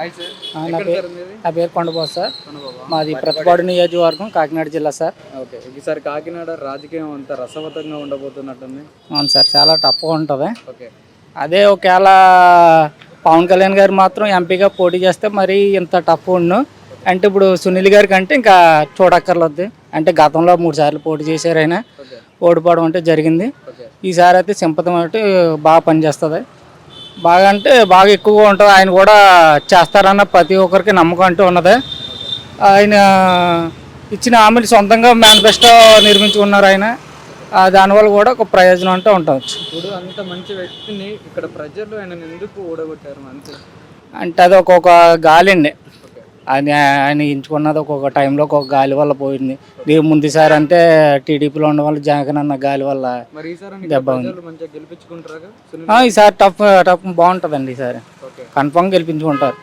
నా పేరు నా పేరు కొండబాబు సార్. మాది ప్రతిపాడు నియోజకవర్గం కాకినాడ జిల్లా సార్. ఓకే. ఈసారి కాకినాడ రాజకీయం అంతా రసవతంగా ఉండబోతున్నట్టుంది? అవును సార్ చాలా టఫ్గా ఉంటుంది. ఓకే. అదే ఒకవేళ పవన్ కళ్యాణ్ గారు మాత్రం ఎంపీగా పోటీ చేస్తే మరి ఇంత టఫ్ ఉండు. అంటే ఇప్పుడు సునీల్ గారి కంటే ఇంకా చూడక్కర్లేదు అంటే గతంలో మూడు సార్లు పోటీ చేశారు ఆయన. ఓకే. ఓడిపోవడం అంటే జరిగింది. ఈసారి అయితే సింపతం అంటే బాగా పనిచేస్తుంది. బాగా అంటే బాగా ఎక్కువగా ఉంటుంది. ఆయన కూడా చేస్తారన్న ప్రతి ఒక్కరికి నమ్మకం అంటూ ఉన్నది. ఆయన ఇచ్చిన హామీలు సొంతంగా మేనిఫెస్టో నిర్మించుకున్నారు ఆయన. దానివల్ల కూడా ఒక ప్రయోజనం అంటూ ఉండవచ్చు. ఇప్పుడు అంత మంచి వ్యక్తిని ఇక్కడ ప్రజలు ఆయన ఎందుకు ఓడగొట్టారు అంటే అది ఒక్కొక్క గాలి అండి ఆయన ఆయన ఎంచుకున్నది ఒక్కొక్క టైంలో ఒక్కొక్క గాలి వల్ల పోయింది. దీని ముందుసారి అంటే టీడీపీలో ఉన్న వాళ్ళు జగన్ అన్న గాలి వల్ల సునీల్ ఆ, ఈసారి టఫ్ టఫ్ బాగుంటుందండి ఈసారి. కన్ఫామ్ గెలిపించుకుంటారు.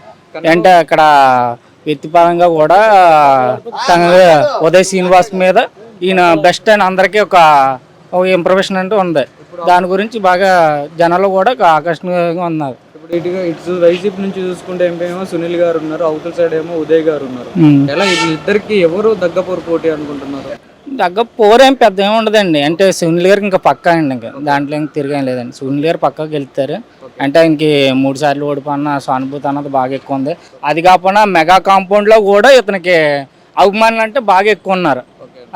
అంటే అక్కడ వ్యక్తిపరంగా కూడా ఉదయ్ శ్రీనివాస్ మీద ఈయన బెస్ట్ అని అందరికీ ఒక ఇంప్రమేషన్ అంటూ ఉంది. దాని గురించి బాగా జనాలు కూడా ఆకర్షణీయంగా ఉన్నారు. ఇప్పుడు ఇటుగా ఇటు వైసీపీ నుంచి చూసుకుంటే ఎంపీ ఏమో సునీల్ గారు ఉన్నారు అవతల సైడ్ ఏమో ఉదయ్ గారు ఉన్నారు. ఎలా వీళ్ళిద్దరికి ఎవరు దగ్గపోరు పోటీ అనుకుంటున్నారు? దగ్గర పోరేం పెద్ద ఏమి ఉండదండి. అంటే సునీల్ గారికి ఇంకా పక్కా అండి ఇంకా. దాంట్లో ఇంక తిరిగేం లేదండి. సునీల్ గారు పక్కా గెలుస్తారు. అంటే ఇంక మూడు సార్లు ఓడిపోయిన సానుభూతి అన్నది బాగా ఎక్కువ ఉంది. అది కాకుండా మెగా కాంపౌండ్లో కూడా ఇతనికి అభిమానులు అంటే బాగా ఎక్కువ ఉన్నారు.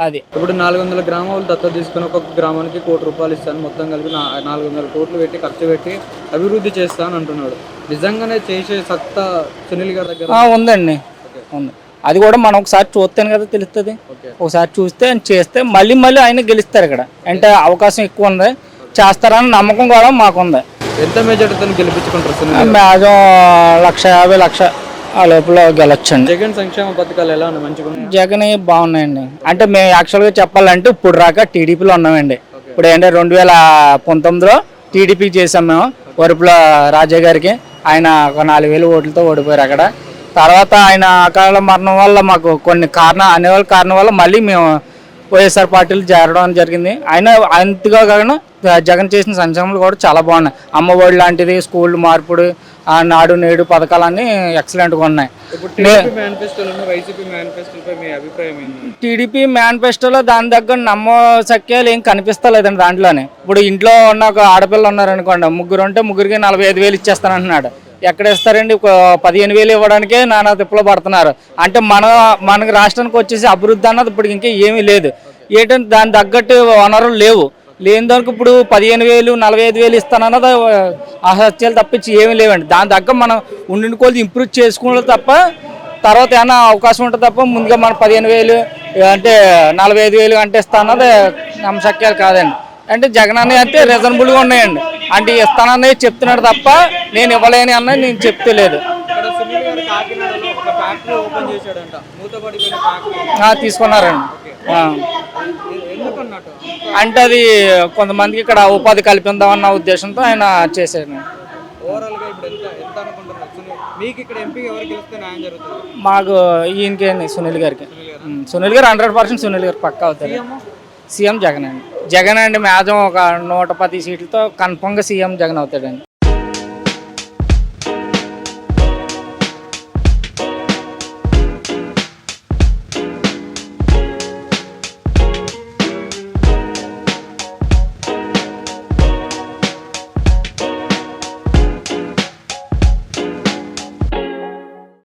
అది. ఇప్పుడు నాలుగు వందల గ్రామాలు దత్తత తీసుకుని ఒక్కొక్క గ్రామానికి కోటి రూపాయలు ఇస్తాను. మొత్తం కలిపి నాలుగు వందల కోట్లు పెట్టి ఖర్చు పెట్టి అభివృద్ధి చేస్తాను అంటున్నాడు. నిజంగానే చేసే సత్తా సునీల్ గారి దగ్గర ఉందండి. ఉంది. అది కూడా మనం ఒకసారి చూస్తేనే కదా తెలుస్తుంది. ఒకసారి చూస్తే ఆయన చేస్తే మళ్ళీ మళ్ళీ ఆయన గెలుస్తారు ఇక్కడ. అంటే అవకాశం ఎక్కువ ఉంది. చేస్తారని నమ్మకం కూడా మాకుంది. ఎంత మెజార్టీతో గెలిపించుకుంటారు? మ్యాక్సిమం లక్ష యాభై లక్ష. ఆ లోపల గెలొచ్చండి. జగన్ సంక్షేమ పథకాలు ఎలా ఉన్నాయి? మంచిగా ఉన్నాయి? జగన్ బాగున్నాయండి. అంటే మేము యాక్చువల్గా చెప్పాలంటే ఇప్పుడు రాక టీడీపీలో ఉన్నామండి. ఇప్పుడు ఏంటంటే రెండు వేల పంతొమ్మిదిలో టీడీపీ చేసాం మేము వరుపుల రాజా గారికి. ఆయన ఒక నాలుగు వేలు ఓట్లతో ఓడిపోయారు అక్కడ. తర్వాత ఆయన అకాల మరణం వల్ల మాకు కొన్ని కారణ అనేవాళ్ళ కారణం వల్ల మళ్ళీ మేము వైఎస్ఆర్ పార్టీలు చేరడం జరిగింది. ఆయన అంతగా కాకుండా జగన్ చేసిన సంక్షేమాలు కూడా చాలా బాగున్నాయి. అమ్మఒడి లాంటిది స్కూల్ మార్పుడు ఆ నాడు నేడు పథకాలన్నీ ఎక్సలెంట్గా ఉన్నాయి. టీడీపీ మేనిఫెస్టోలో దాని దగ్గర నమ్మశక్యాలు ఏం కనిపిస్తలేదండి దాంట్లోనే. ఇప్పుడు ఇంట్లో ఉన్న ఒక ఆడపిల్ల ఉన్నారనుకోండి ముగ్గురు ఉంటే ముగ్గురికి నలభై ఐదు వేలు ఇచ్చేస్తానంటున్నాడు. ఎక్కడ ఇస్తారండి పదిహేను వేలు ఇవ్వడానికే నానా తిప్పలు పడుతున్నారు. అంటే మన మనకి రాష్ట్రానికి వచ్చేసి అభివృద్ధి అన్నది ఇప్పుడు ఇంకా ఏమీ లేదు. ఏంటంటే దాని తగ్గట్టు వనరులు లేవు. లేని దానికి ఇప్పుడు పదిహేను వేలు నలభై ఐదు వేలు ఇస్తానన్నది అసత్యాలు తప్పించి ఏమీ లేవండి. దాని తగ్గ మనం ఉండిన కొద్ది ఇంప్రూవ్ చేసుకోవాలి తప్ప తర్వాత ఏమైనా అవకాశం ఉంటుంది తప్ప ముందుగా మనం పదిహేను వేలు అంటే నలభై ఐదు వేలు అంటే ఇస్తా అన్నది నమ్మశక్యాలు కాదండి. అంటే జగన్ అన్నీ అంటే రీజనబుల్గా ఉన్నాయండి. అంటే ఇస్తానన్నది చెప్తున్నాడు తప్ప నేను ఇవ్వలేని అన్నది నేను చెప్తే లేదు ఇక్కడ సునీల్ గారు కాకినాడలో ఒక ఫ్యాక్టరీ ఓపెన్ చేశాడంట. మూతపడిపోయిన ఫ్యాక్టరీ. ఆ, తీసుకున్నారండి. అంటే అది కొంతమందికి ఇక్కడ ఉపాధి కల్పిద్దామన్న ఉద్దేశంతో ఆయన సునీల్? మీకు ఈయనకి సునీల్ గారికి. సునీల్ గారు. హండ్రెడ్ పర్సెంట్ సునీల్ గారు పక్కా అవుతారు. సీఎం జగన్ అండి. జగన్ అండి మ్యాజం ఒక నూట పది సీట్లతో కన్ఫామ్గా సీఎం జగన్ అవుతాడండి.